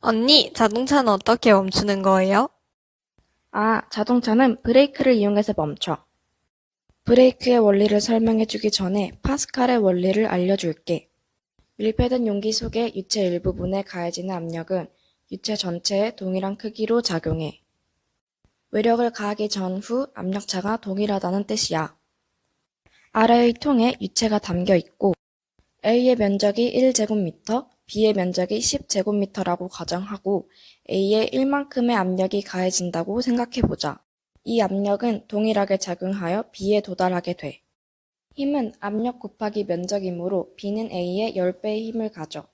언니, 자동차는 어떻게 멈추는 거예요? 아, 자동차는 브레이크를 이용해서 멈춰. 브레이크의 원리를 설명해주기 전에 파스칼의 원리를 알려줄게. 밀폐된 용기 속의 유체 일부분에 가해지는 압력은 유체 전체에 동일한 크기로 작용해. 외력을 가하기 전후 압력차가 동일하다는 뜻이야. 아래의 통에 유체가 담겨 있고 A의 면적이 1제곱미터, B의 면적이 10제곱미터라고 가정하고 A에 1만큼의 압력이 가해진다고 생각해보자. 이 압력은 동일하게 작용하여 B에 도달하게 돼. 힘은 압력 곱하기 면적이므로 B는 A의 10배의 힘을 가져.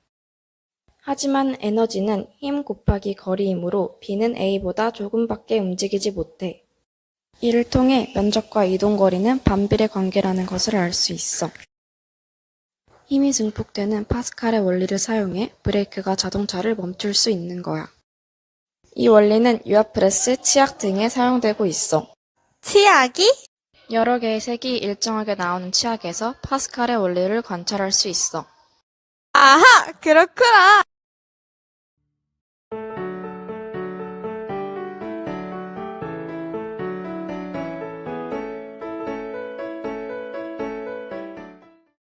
하지만 에너지는 힘 곱하기 거리이므로 B는 A보다 조금밖에 움직이지 못해. 이를 통해 면적과 이동거리는 반비례 관계라는 것을 알 수 있어. 힘이 증폭되는 파스칼의 원리를 사용해 브레이크가 자동차를 멈출 수 있는 거야. 이 원리는 유압프레스, 치약 등에 사용되고 있어. 치약이? 여러 개의 색이 일정하게 나오는 치약에서 파스칼의 원리를 관찰할 수 있어. 아하, 그렇구나.